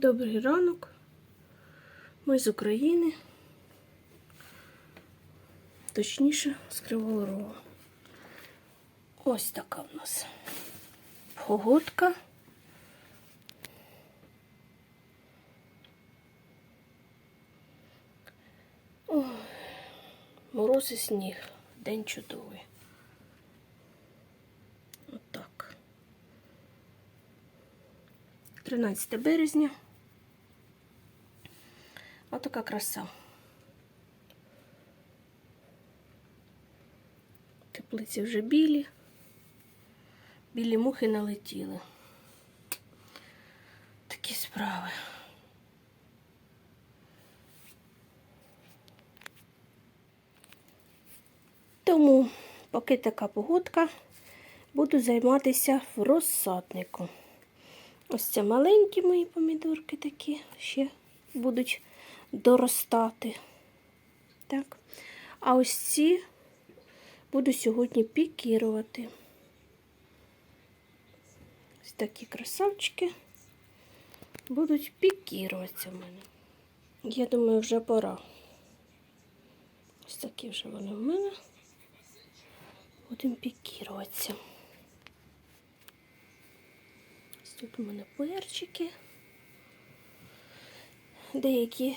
Добрий ранок. Ми з України. Точніше, з Кривого Рогу. Ось така в нас погодка. Ой, мороз і сніг. День чудовий. Отак. 13 березня. Отака краса. Теплиці вже білі. Білі мухи налетіли. Такі справи. Тому, поки така погодка, буду займатися в розсаднику. Ось це маленькі мої помідорки такі ще будуть доростати. Так. А ось ці буду сьогодні пікірувати. Ось такі красавчики будуть пікіруватися в мене. Я думаю, вже пора. Ось такі вже вони в мене. Будемо пікіруватися. Ось тут у мене перчики. Деякі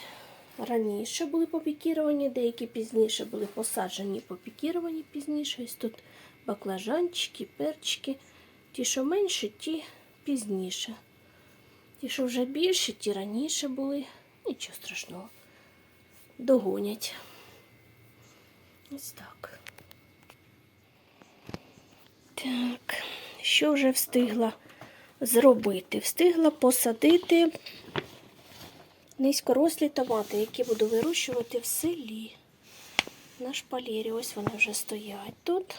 раніше були попікіровані, деякі пізніше були посаджені попікіровані пізніше. Ось тут баклажанчики, перчики. Ті, що менше, ті пізніше. Ті, що вже більше, ті раніше були. Нічого страшного. Догонять. Ось так. Так, що вже встигла зробити? Встигла посадити низькорослі томати, які буду вирощувати в селі. На шпалері. Ось вони вже стоять тут.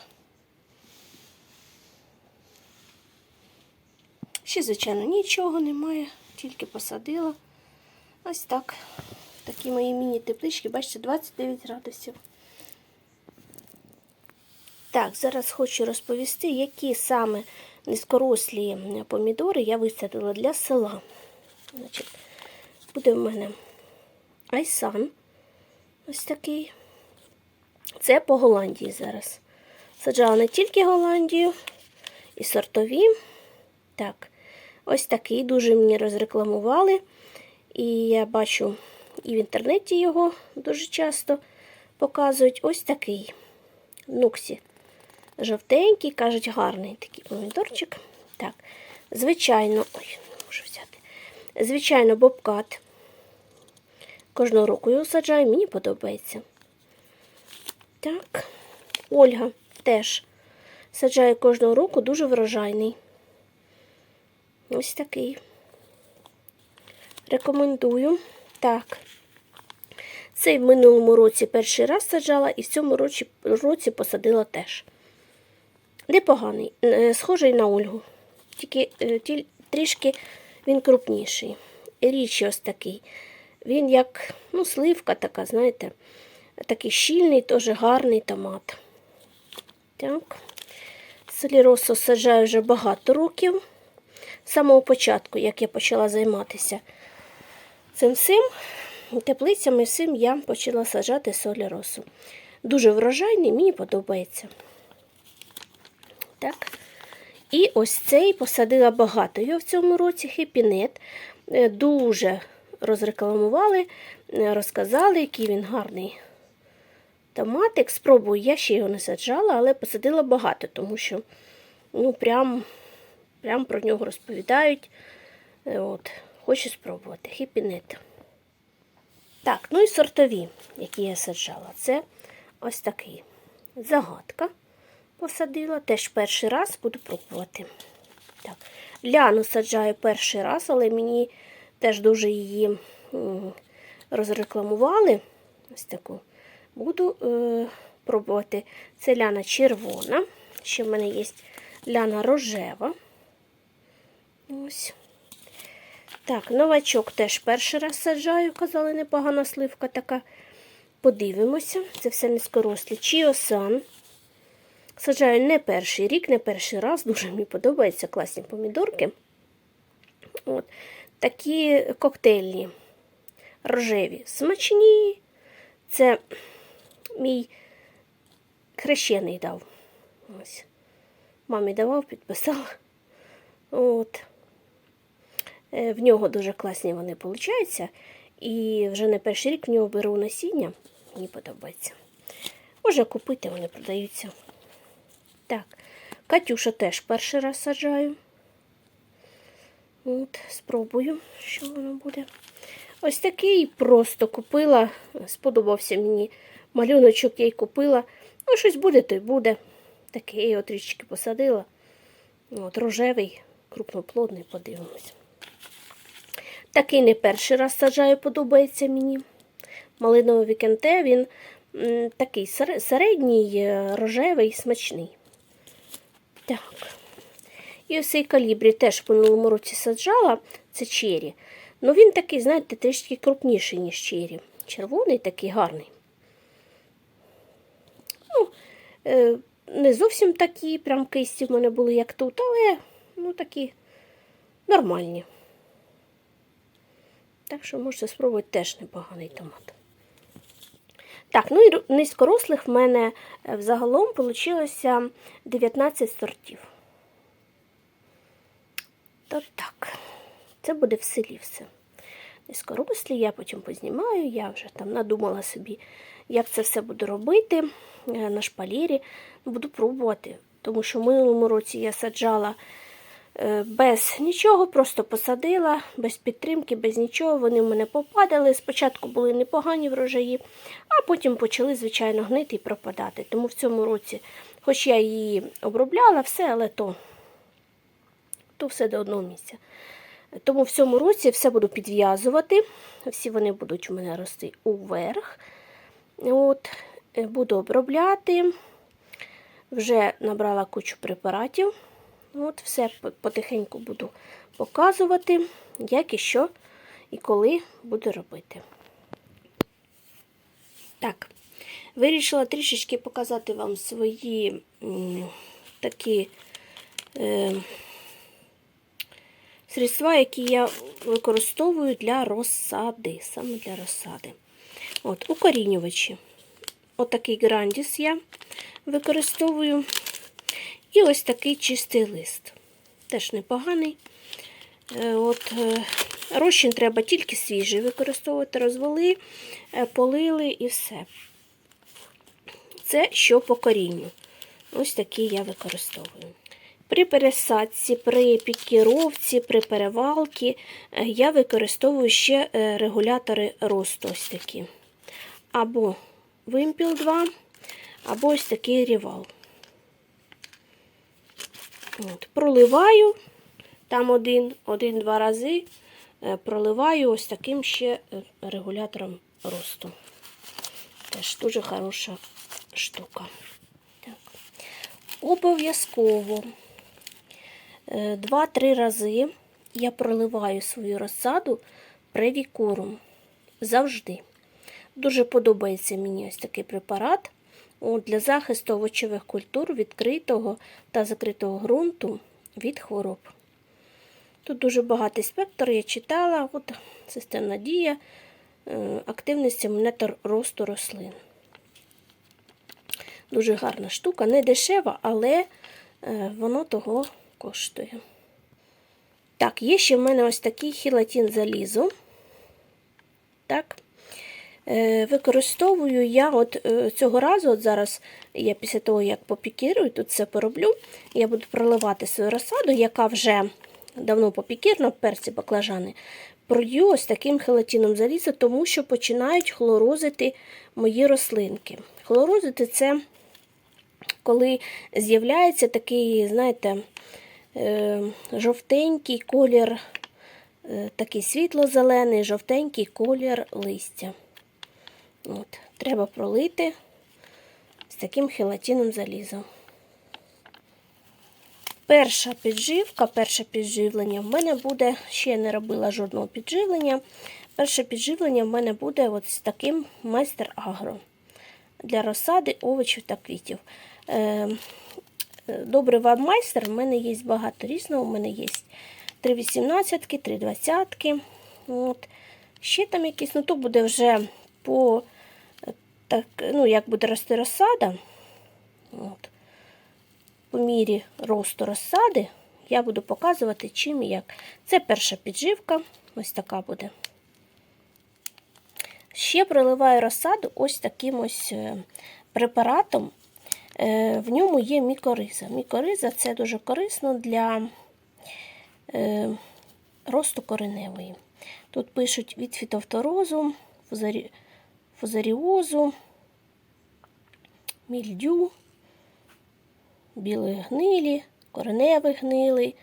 Ще, звичайно, нічого немає, тільки посадила. Ось так. Такі мої міні-теплички, бачите, 29 градусів. Так, зараз хочу розповісти, які саме низькорослі помідори я висадила для села. Значить, буде в мене айсан. Ось такий. Це по Голландії зараз. Саджала не тільки Голландію, і сортові. Так, ось такий дуже мені розрекламували. І я бачу і в інтернеті його дуже часто показують. Ось такий нуксі. Жовтенький, кажуть, гарний такий помідорчик. Так, звичайно, ой, не можу взяти. Звичайно, бобкат. Кожного року його саджаю, мені подобається. Так, Ольга теж саджає кожного року, дуже врожайний. Ось такий. Рекомендую. Так. Цей в минулому році перший раз саджала і в цьому році, році посадила теж. Непоганий, е, схожий на Ольгу. Тільки е, ті, трішки він крупніший. Річ ось такий. Він як ну, сливка така, знаєте, такий щільний, теж гарний томат. Так. Селіросо саджаю вже багато років. З самого початку, як я почала займатися цим всім, теплицями всім я почала саджати соліросу. Дуже врожайний, мені подобається. Так. І ось цей посадила багато. Його в цьому році хепінет. Дуже розрекламували, е, розказали, який він гарний томатик. Спробую, я ще його не саджала, але посадила багато, тому що ну, прям, прям про нього розповідають. Е, От, Хочу спробувати. Хіпінет. Так, ну і сортові, які я саджала. Це ось такий загадка посадила. Теж перший раз буду пробувати. Так. Ляну саджаю перший раз, але мені теж дуже її розрекламували. Ось таку. Буду е, пробувати. Це ляна червона. Ще в мене є ляна рожева. Ось. Так, новачок теж перший раз саджаю, казали, непогана сливка така. Подивимося, це все низькорослі. Чіосан. Саджаю не перший рік, не перший раз. Дуже мені подобаються класні помідорки. От. такі коктейльні, рожеві, смачні. Це мій хрещений дав. Ось. Мамі давав, підписала. От. Е, В нього дуже класні вони получаються. І вже не перший рік в нього беру насіння. Мені подобається. Можна купити, вони продаються. Так, Катюша теж перший раз саджаю. От, спробую, що воно буде. Ось такий просто купила. Сподобався мені малюночок, я й купила. Ну, щось буде, то й буде. Такий от річки посадила. От, рожевий, крупноплодний, подивимось. Такий не перший раз саджаю, подобається мені. Малиновий вікенте, він такий середній, е, рожевий, смачний. Так. І ось цей калібрі теж в минулому році саджала, це чері. Ну він такий, знаєте, трішки крупніший, ніж чері. Червоний такий гарний. Ну, е, не зовсім такі, прям кисті в мене були, як тут, але ну такі нормальні. Так що можете спробувати теж непоганий томат. Так, ну і низькорослих в мене е, взагалом вийшло 19 сортів. То так, це буде в селі все. Низькорослі, я потім познімаю, я вже там надумала собі, як це все буду робити е, на шпалері. Буду пробувати, тому що в минулому році я саджала е, без нічого, просто посадила, без підтримки, без нічого. Вони в мене попадали. Спочатку були непогані врожаї, а потім почали, звичайно, гнити і пропадати. Тому в цьому році, хоч я її обробляла, все, але то, то все до одного місця. Тому в цьому році все буду підв'язувати. Всі вони будуть у мене рости уверх. От, е, буду обробляти. Вже набрала кучу препаратів. От, все потихеньку буду показувати, як і що і коли буду робити. Так, вирішила трішечки показати вам свої м, такі. Е, средства, які я використовую для розсади, саме для розсади. От, укорінювачі. Отакий грандіс я використовую. І ось такий чистий лист. Теж непоганий. Е, От, е, розчин треба тільки свіжий використовувати, розвели, е, полили і все. Це що по корінню. Ось такий я використовую. При пересадці, при пікіровці, при перевалці е, я використовую ще е, регулятори росту ось такі. Або вимпіл 2, або ось такий рівал. От, проливаю там один, один-два рази, е, проливаю ось таким ще регулятором росту. Теж дуже хороша штука. Так. Обов'язково е, два-три рази я проливаю свою розсаду превікуром. Завжди. Дуже подобається мені ось такий препарат. Для захисту овочевих культур відкритого та закритого ґрунту від хвороб. Тут дуже багатий спектр, я читала, от системна дія, е, активність імунітор росту рослин. Дуже гарна штука, не дешева, але е, воно того коштує. Так, є ще в мене ось такий хілатін залізо. Так. Е, Використовую я от е, цього разу, от зараз я після того, як попікірую, тут все пороблю, я буду проливати свою розсаду, яка вже давно попікірна, перці баклажани, пролью ось таким хелатином заліза, тому що починають хлорозити мої рослинки. Хлорозити це коли з'являється такий, знаєте, жовтенький колір, е, такий світло-зелений, жовтенький колір листя. От, Треба пролити з таким хелатином заліза. Перша підживка, перше підживлення в мене буде, ще не робила жодного підживлення. Перше підживлення в мене буде от з таким майстер агро для розсади овочів та квітів. Добрий веб-майстер, в мене є багато різного. У мене є три вісімнадцятки, три двадцятки. От. Ще там якісь, ну то буде вже по так, ну, як буде рости розсада. От. По мірі росту розсади я буду показувати чим і як. Це перша підживка, ось така буде. Ще проливаю розсаду ось таким ось е, препаратом. Е, В ньому є мікориза. Мікориза це дуже корисно для е, росту кореневої. Тут пишуть від фітофторозу, фузарі... фузаріозу, мільдю, білої гнилі, кореневої гнили,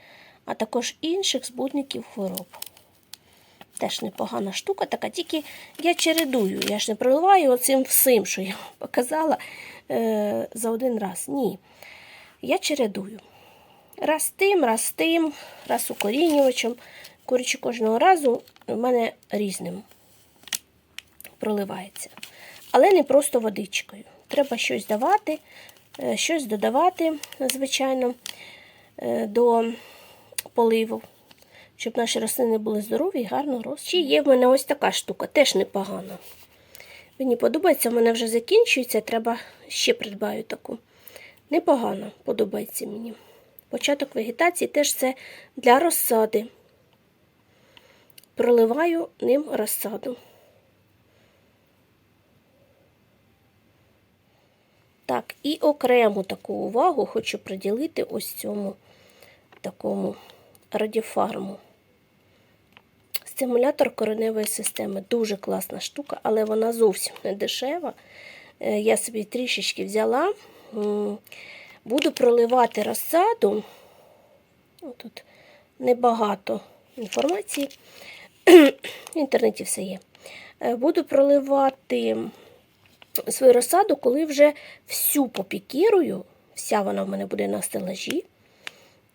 а також інших збудників хвороб. Теж непогана штука така, тільки я чередую. Я ж не проливаю оцим всім, що я показала е, за один раз. Ні. Я чередую. Раз тим, раз тим, раз укорінювачем. Коротше, кожного разу в мене різним проливається. Але не просто водичкою. Треба щось давати, е, щось додавати, звичайно, е, до поливу, щоб наші рослини були здорові і гарно росли. Ще є в мене ось така штука, теж непогана. Мені подобається, в мене вже закінчується, треба ще придбаю таку. Непогано подобається мені. Початок вегетації теж це для розсади. Проливаю ним розсаду. Так, і окрему таку увагу хочу приділити ось цьому такому радіфарму. Стимулятор кореневої системи. Дуже класна штука, але вона зовсім не дешева. Е, Я собі трішечки взяла. Буду проливати розсаду. Тут небагато інформації. В інтернеті все є. Е, Буду проливати свою розсаду, коли вже всю попікірую, вся вона в мене буде на стелажі.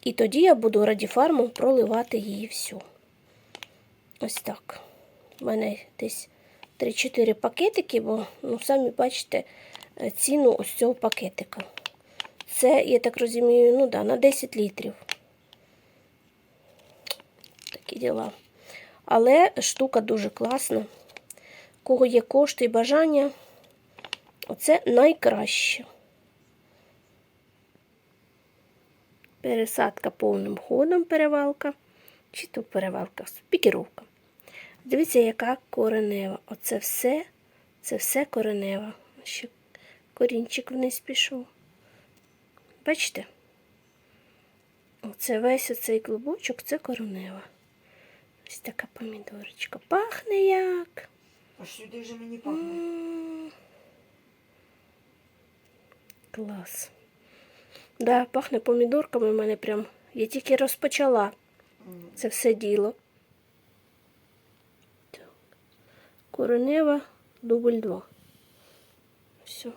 І тоді я буду радіфармом проливати її всю. Ось так. У мене десь 3-4 пакетики, бо, ну, самі бачите, е, ціну ось цього пакетика. Це, я так розумію, ну да, на 10 літрів. Такі діла. Але штука дуже класна. Кого є кошти і бажання, оце найкраще. Пересадка повним ходом перевалка. Чи то перевалка, пікіровка. Дивіться, яка коренева. Оце все, це все коренева. Ще корінчик вниз пішов. Бачите? Оце весь оцей клубочок, це коренева. Ось така помідорочка. Пахне як. Аж сюди вже мені пахне. М. Клас. Да, пахне помідорками в мене прям. Я тільки розпочала це все діло. Так. Коренева дубль 2. Все.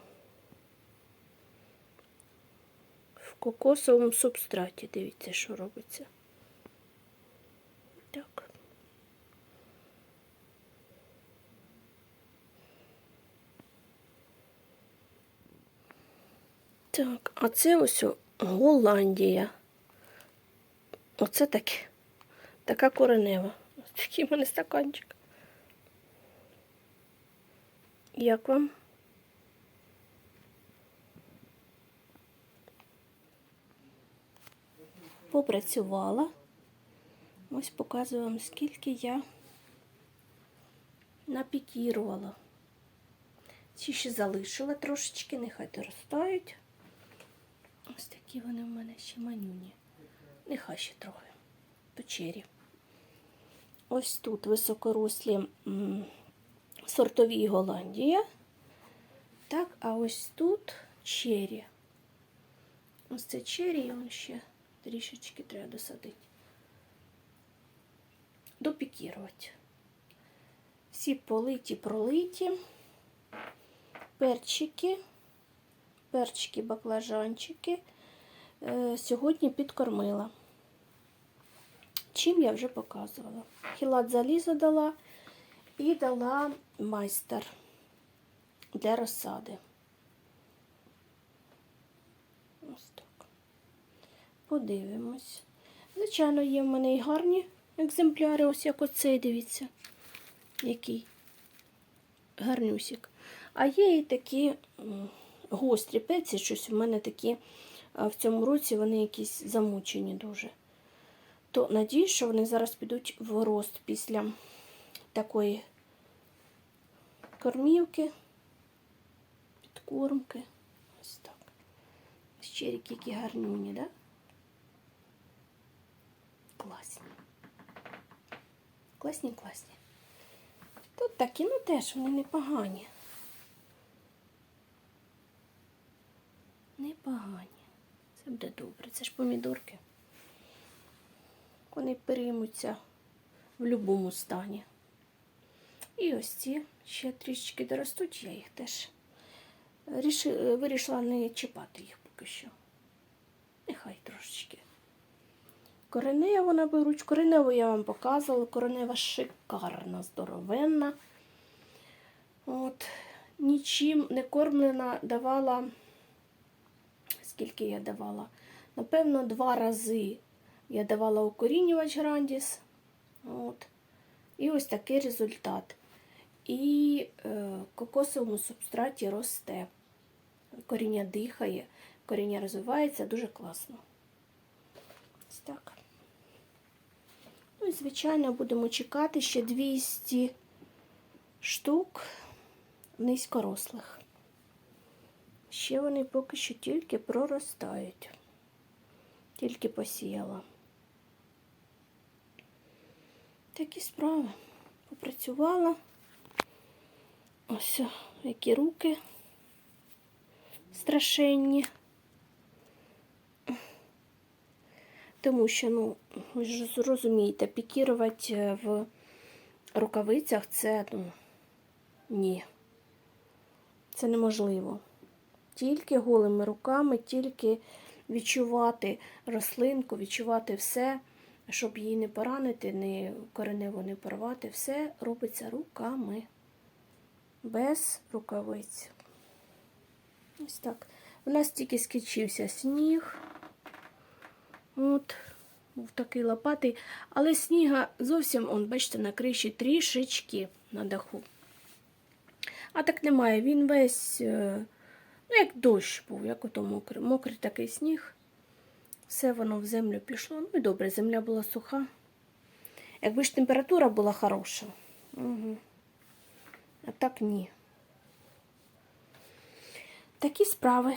В кокосовому субстраті. Дивіться, що робиться. Так. Так, а це ось Голландія. Оце таке. Така коренева. Такий в мене стаканчик. Як вам? Попрацювала. Ось показую вам, скільки я напікірувала. Ці ще залишила трошечки, нехай доростають. Ось такі вони в мене ще манюні. Нехай ще трохи. Печері. Ось тут високорослі сортові Голландія. Так, а ось тут чері. Ось це чері, і он ще трішечки треба досадити. Допікірувати. Всі политі, пролиті. Перчики, перчики, баклажанчики. Е, сьогодні підкормила. Чим я вже показувала. Хілат залізо дала і дала майстер для розсади. Ось так. Подивимось. Звичайно, є в мене і гарні екземпляри, ось як оцей, дивіться, який гарнюсік. А є і такі гострі пеці, щось у мене такі в цьому році вони якісь замучені дуже. То надіюсь, що вони зараз підуть в рост після такої кормівки, підкормки. Ось так. Щирики які гарнюні, да? Класні. Класні, класні. Тут такі, ну теж вони непогані. Непогані. Це буде добре. Це ж помідорки. Вони переймуться в будь-якому стані. І ось ці ще трішечки доростуть, я їх теж ріши- вирішила не чіпати їх поки що. Нехай трошечки. Кореневу наберуть. Кореневу я вам показувала. Коренева шикарна, здоровенна. От. Нічим не кормлена, давала. Скільки я давала? Напевно, два рази я давала укорінювач Грандіс. От. І ось такий результат. І е, кокосовому субстраті росте. Коріння дихає, коріння розвивається дуже класно. Ось так. Ну і, звичайно, будемо чекати ще 200 штук низькорослих. Ще вони поки що тільки проростають. Тільки посіяла. Такі справи. Попрацювала. Ось які руки страшенні. Тому що, ну, ви ж зрозумієте, пікірувати в рукавицях це ну, ні. Це неможливо. Тільки голими руками, тільки відчувати рослинку, відчувати все, щоб її не поранити, не коренево не порвати. Все робиться руками, без рукавиць. Ось так. У нас тільки скінчився сніг. От, був такий лопатий. Але сніга зовсім, он, бачите, на криші трішечки на даху. А так немає. Він весь, е, ну, як дощ був, як ото мокрий. Мокрий такий сніг. Все воно в землю пішло. Ну і добре, земля була суха. Якби ж температура була хороша. Угу. А так ні. Такі справи.